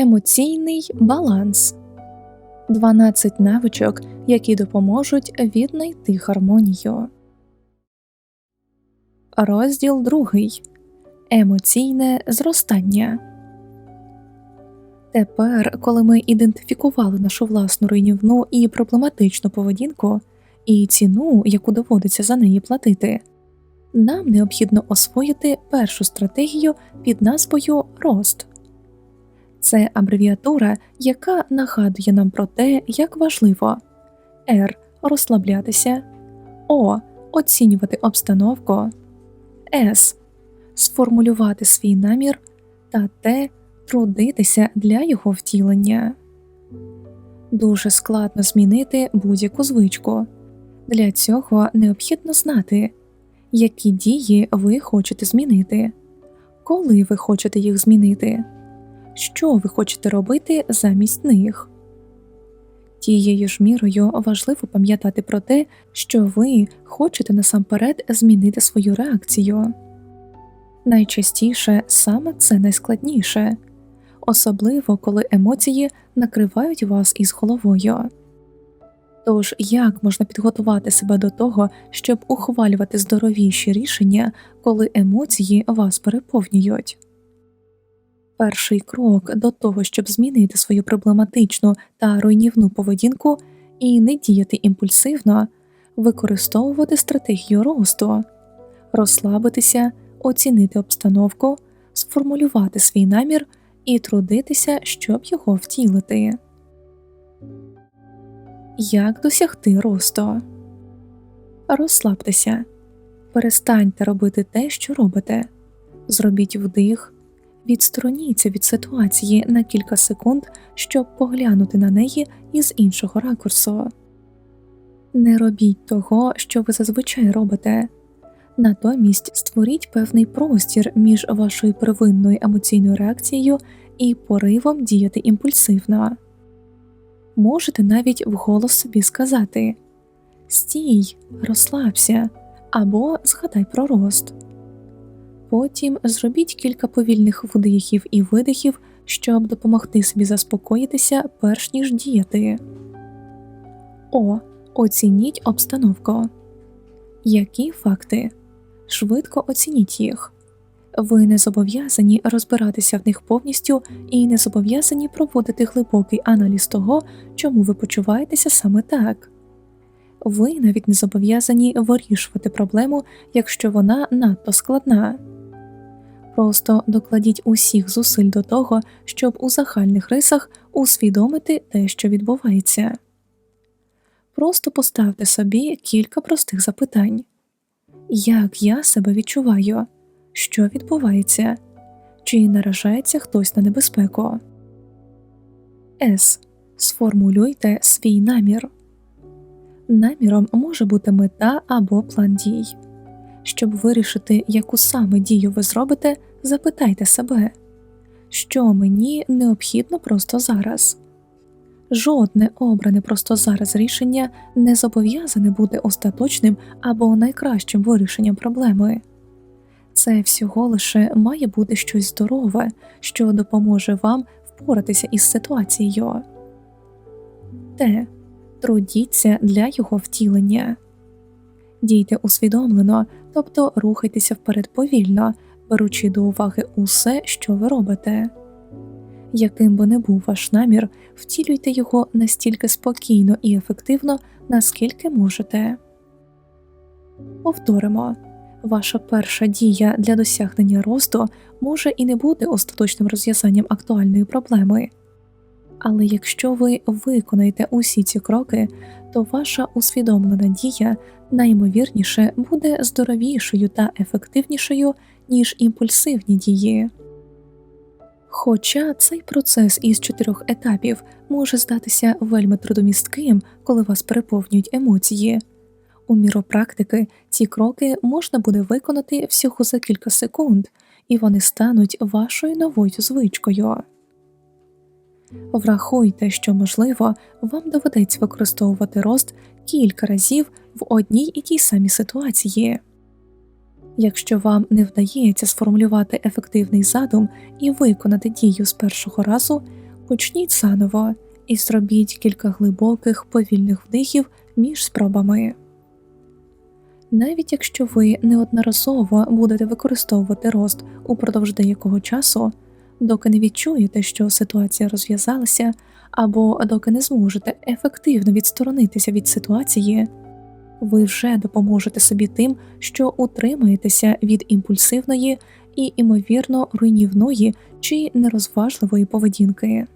Емоційний баланс 12 навичок, які допоможуть віднайти гармонію. Розділ 2. Емоційне зростання. Тепер, коли ми ідентифікували нашу власну руйнівну і проблематичну поведінку і ціну, яку доводиться за неї платити, нам необхідно освоїти першу стратегію під назвою Рост. Це абревіатура, яка нагадує нам про те, як важливо Р. Розслаблятися, О. Оцінювати обстановку, С. Сформулювати свій намір та Т. Трудитися для його втілення. Дуже складно змінити будь-яку звичку. Для цього необхідно знати, які дії ви хочете змінити, коли ви хочете їх змінити що ви хочете робити замість них. Тією ж мірою важливо пам'ятати про те, що ви хочете насамперед змінити свою реакцію. Найчастіше саме це найскладніше, особливо коли емоції накривають вас із головою. Тож як можна підготувати себе до того, щоб ухвалювати здоровіші рішення, коли емоції вас переповнюють? Перший крок до того, щоб змінити свою проблематичну та руйнівну поведінку і не діяти імпульсивно, використовувати стратегію росту, розслабитися, оцінити обстановку, сформулювати свій намір і трудитися, щоб його втілити. Як досягти росту? Розслабтеся, перестаньте робити те, що робите. Зробіть вдих, відстороніться від ситуації на кілька секунд, щоб поглянути на неї із іншого ракурсу. Не робіть того, що ви зазвичай робите, натомість створіть певний простір між вашою первинною емоційною реакцією і поривом діяти імпульсивно. Можете навіть вголос собі сказати Стій, розслабся або згадай про рост. Потім зробіть кілька повільних вдихів і видихів, щоб допомогти собі заспокоїтися, перш ніж діяти. О. Оцініть обстановку. Які факти? Швидко оцініть їх. Ви не зобов'язані розбиратися в них повністю і не зобов'язані проводити глибокий аналіз того, чому ви почуваєтеся саме так. Ви навіть не зобов'язані вирішувати проблему, якщо вона надто складна. Просто докладіть усіх зусиль до того, щоб у загальних рисах усвідомити те, що відбувається. Просто поставте собі кілька простих запитань як я себе відчуваю, що відбувається, чи наражається хтось на небезпеку. С. Сформулюйте свій намір. Наміром може бути мета або план дій. Щоб вирішити, яку саме дію ви зробите, запитайте себе, що мені необхідно просто зараз. Жодне обране просто зараз рішення не зобов'язане бути остаточним або найкращим вирішенням проблеми. Це всього лише має бути щось здорове, що допоможе вам впоратися із ситуацією. Те трудіться для його втілення, дійте усвідомлено, тобто рухайтеся вперед повільно, беручи до уваги усе, що ви робите. Яким би не був ваш намір, втілюйте його настільки спокійно і ефективно, наскільки можете. Повторимо ваша перша дія для досягнення росту може і не бути остаточним розв'язанням актуальної проблеми, але якщо ви виконаєте усі ці кроки, то ваша усвідомлена дія найімовірніше буде здоровішою та ефективнішою, ніж імпульсивні дії. Хоча цей процес із чотирьох етапів може здатися вельми трудомістким, коли вас переповнюють емоції, у міру практики ці кроки можна буде виконати всього за кілька секунд, і вони стануть вашою новою звичкою. Врахуйте, що, можливо, вам доведеться використовувати рост кілька разів в одній і тій самій ситуації. Якщо вам не вдається сформулювати ефективний задум і виконати дію з першого разу, Почніть заново і зробіть кілька глибоких повільних вдихів між спробами. Навіть якщо ви неодноразово будете використовувати рост упродовж деякого часу, доки не відчуєте, що ситуація розв'язалася, або доки не зможете ефективно відсторонитися від ситуації, ви вже допоможете собі тим, що утримаєтеся від імпульсивної і, імовірно, руйнівної чи нерозважливої поведінки.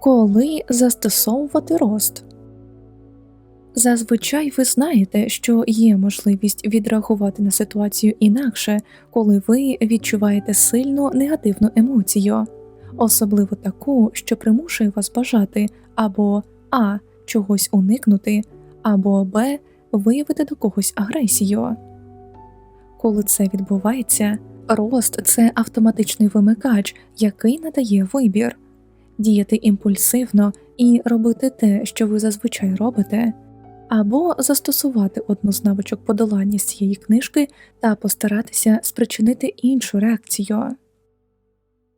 Коли застосовувати рост Зазвичай ви знаєте, що є можливість відреагувати на ситуацію інакше, коли ви відчуваєте сильну негативну емоцію, особливо таку, що примушує вас бажати або а. чогось уникнути, або б. виявити до когось агресію. Коли це відбувається, рост це автоматичний вимикач, який надає вибір діяти імпульсивно і робити те, що ви зазвичай робите або застосувати одну з навичок подолання з цієї книжки та постаратися спричинити іншу реакцію.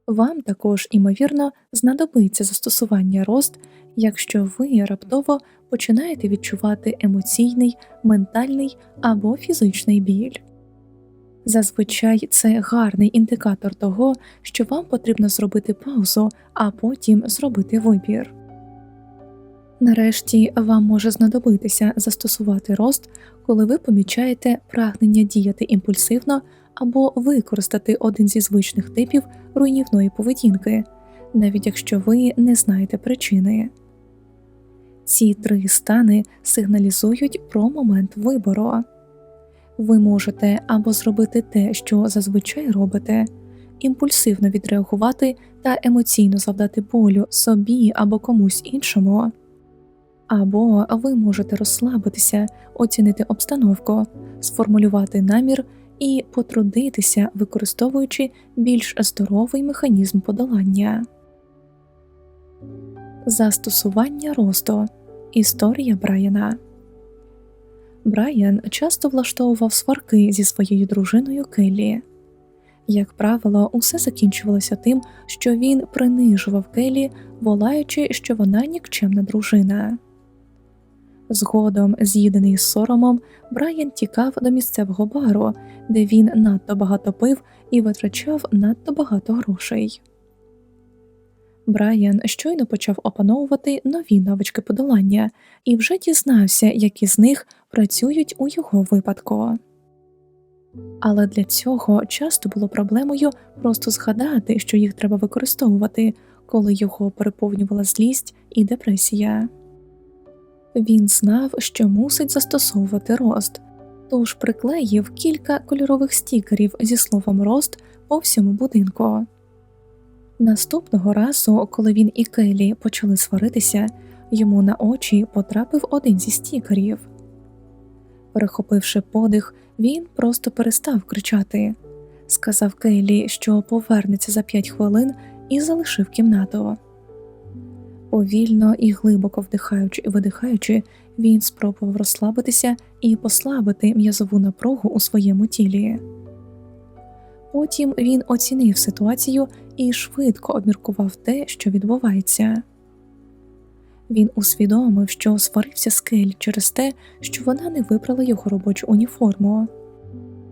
Вам також, імовірно, знадобиться застосування рост, якщо ви раптово починаєте відчувати емоційний, ментальний або фізичний біль. Зазвичай це гарний індикатор того, що вам потрібно зробити паузу, а потім зробити вибір. Нарешті вам може знадобитися застосувати рост, коли ви помічаєте прагнення діяти імпульсивно або використати один зі звичних типів руйнівної поведінки, навіть якщо ви не знаєте причини. Ці три стани сигналізують про момент вибору. Ви можете або зробити те, що зазвичай робите, імпульсивно відреагувати та емоційно завдати болю собі або комусь іншому або ви можете розслабитися, оцінити обстановку, сформулювати намір і потрудитися, використовуючи більш здоровий механізм подолання. Застосування росту Історія Брайана Брайан часто влаштовував сварки зі своєю дружиною Келлі. Як правило, усе закінчувалося тим, що він принижував Келлі, волаючи, що вона нікчемна дружина. Згодом, з'їдений соромом, Брайан тікав до місцевого бару, де він надто багато пив і витрачав надто багато грошей. Брайан щойно почав опановувати нові навички подолання і вже дізнався, які з них працюють у його випадку. Але для цього часто було проблемою просто згадати, що їх треба використовувати, коли його переповнювала злість і депресія. Він знав, що мусить застосовувати рост, тож приклеїв кілька кольорових стікерів зі словом рост по всьому будинку. Наступного разу, коли він і Келі почали сваритися, йому на очі потрапив один зі стікерів. Перехопивши подих, він просто перестав кричати, сказав Келі, що повернеться за п'ять хвилин, і залишив кімнату. Повільно і глибоко вдихаючи і видихаючи, він спробував розслабитися і послабити м'язову напругу у своєму тілі. Потім він оцінив ситуацію і швидко обміркував те, що відбувається. Він усвідомив, що сварився з Кель через те, що вона не вибрала його робочу уніформу,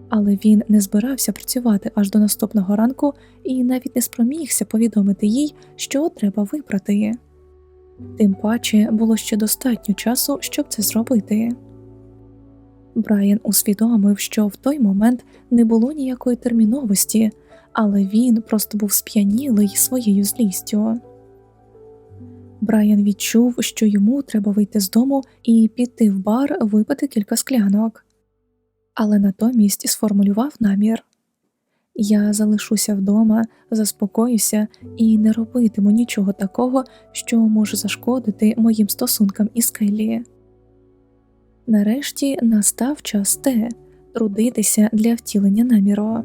але він не збирався працювати аж до наступного ранку і навіть не спромігся повідомити їй, що треба вибрати тим паче було ще достатньо часу, щоб це зробити. Брайан усвідомив, що в той момент не було ніякої терміновості, але він просто був сп'янілий своєю злістю. Брайан відчув, що йому треба вийти з дому і піти в бар випити кілька склянок, але натомість сформулював намір я залишуся вдома, заспокоюся і не робитиму нічого такого, що може зашкодити моїм стосункам із Келлі. Нарешті настав час те трудитися для втілення наміру.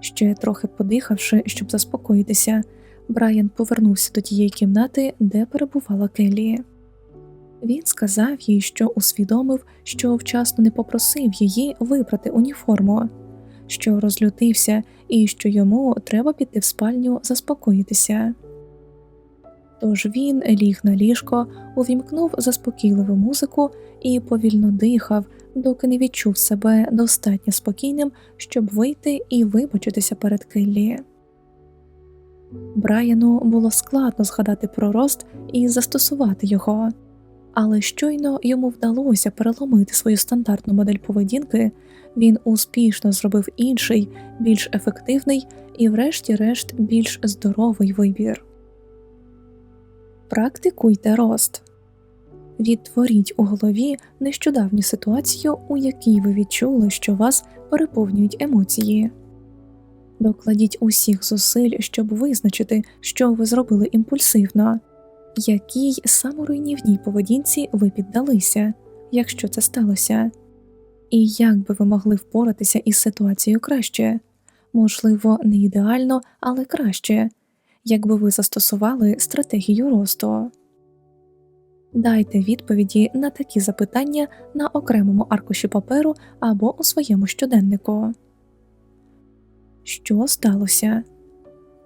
Ще трохи подихавши, щоб заспокоїтися, Брайан повернувся до тієї кімнати, де перебувала Келлі. Він сказав їй, що усвідомив, що вчасно не попросив її вибрати уніформу що розлютився і що йому треба піти в спальню заспокоїтися. Тож він ліг на ліжко, увімкнув заспокійливу музику і повільно дихав, доки не відчув себе достатньо спокійним, щоб вийти і вибачитися перед Келлі. Брайану було складно згадати про рост і застосувати його, але щойно йому вдалося переломити свою стандартну модель поведінки, він успішно зробив інший, більш ефективний і, врешті-решт, більш здоровий вибір. Практикуйте рост. Відтворіть у голові нещодавню ситуацію, у якій ви відчули, що вас переповнюють емоції. Докладіть усіх зусиль, щоб визначити, що ви зробили імпульсивно, якій саморуйнівній поведінці ви піддалися, якщо це сталося, і як би ви могли впоратися із ситуацією краще, можливо, не ідеально, але краще, якби ви застосували стратегію росту. Дайте відповіді на такі запитання на окремому аркуші паперу або у своєму щоденнику. Що сталося?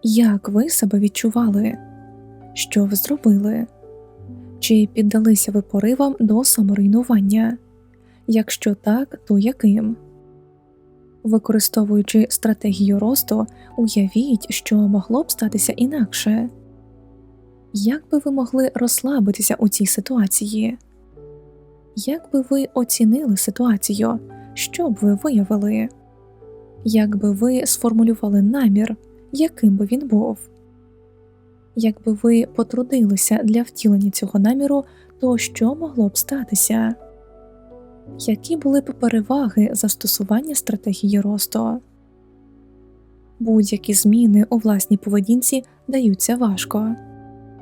Як ви себе відчували? Що ви зробили? Чи піддалися ви поривам до саморуйнування? Якщо так, то яким? Використовуючи стратегію росту, уявіть, що могло б статися інакше. Як би ви могли розслабитися у цій ситуації? Як би ви оцінили ситуацію? Що б ви виявили? Як би ви сформулювали намір, яким би він був? Якби ви потрудилися для втілення цього наміру, то що могло б статися? Які були б переваги застосування стратегії росту? Будь-які зміни у власній поведінці даються важко.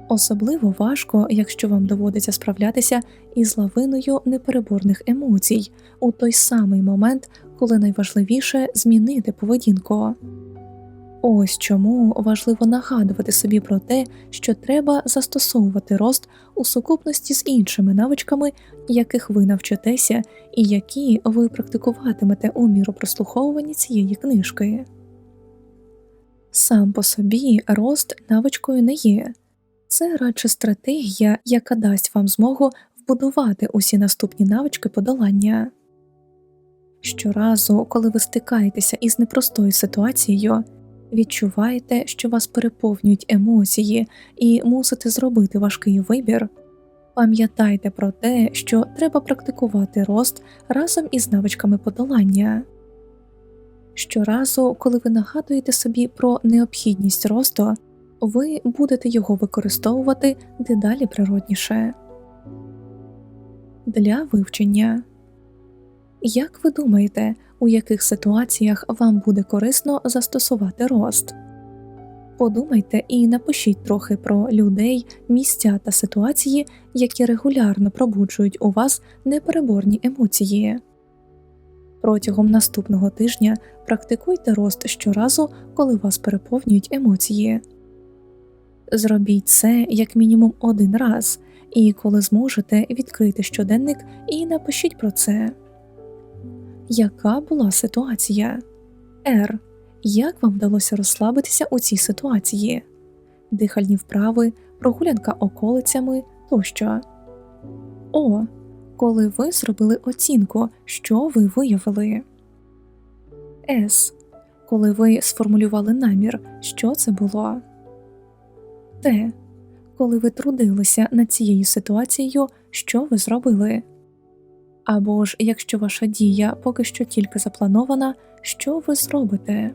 Особливо важко, якщо вам доводиться справлятися із лавиною непереборних емоцій у той самий момент, коли найважливіше змінити поведінку. Ось чому важливо нагадувати собі про те, що треба застосовувати рост у сукупності з іншими навичками, яких ви навчитеся, і які ви практикуватимете у міру прослуховування цієї книжки. Сам по собі рост навичкою не є це радше стратегія, яка дасть вам змогу вбудувати усі наступні навички подолання. Щоразу, коли ви стикаєтеся із непростою ситуацією, відчуваєте, що вас переповнюють емоції і мусите зробити важкий вибір. Пам'ятайте про те, що треба практикувати рост разом із навичками подолання. Щоразу, коли ви нагадуєте собі про необхідність росту, ви будете його використовувати дедалі природніше. Для вивчення. Як ви думаєте, у яких ситуаціях вам буде корисно застосувати рост? Подумайте і напишіть трохи про людей, місця та ситуації, які регулярно пробуджують у вас непереборні емоції. Протягом наступного тижня практикуйте рост щоразу, коли вас переповнюють емоції. Зробіть це як мінімум один раз, і коли зможете, відкрити щоденник і напишіть про це. Яка була ситуація? Р. Як вам вдалося розслабитися у цій ситуації? Дихальні вправи, прогулянка околицями тощо. О. Коли ви зробили оцінку, що ви виявили? С. Коли ви сформулювали намір, що це було? Т. Коли ви трудилися над цією ситуацією, що ви зробили? Або ж якщо ваша дія поки що тільки запланована, що ви зробите?